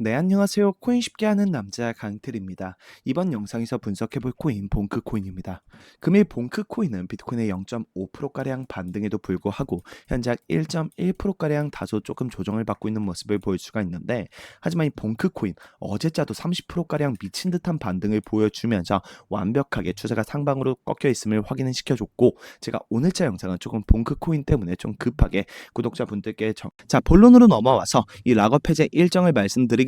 네, 안녕하세요. 코인 쉽게 하는 남자 강틀입니다. 이번 영상에서 분석해볼 코인 봉크 코인입니다. 금일 봉크 코인은 비트코인의 0.5%가량 반등에도 불구하고 현재 1.1%가량 다소 조금 조정을 받고 있는 모습을 볼 수가 있는데 하지만 이 봉크 코인 어제자도 30%가량 미친 듯한 반등을 보여주면서 완벽하게 추세가 상방으로 꺾여 있음을 확인을 시켜줬고 제가 오늘자 영상은 조금 봉크 코인 때문에 좀 급하게 구독자분들께 정... 자 본론으로 넘어와서 이 락업 해제 일정을 말씀드리기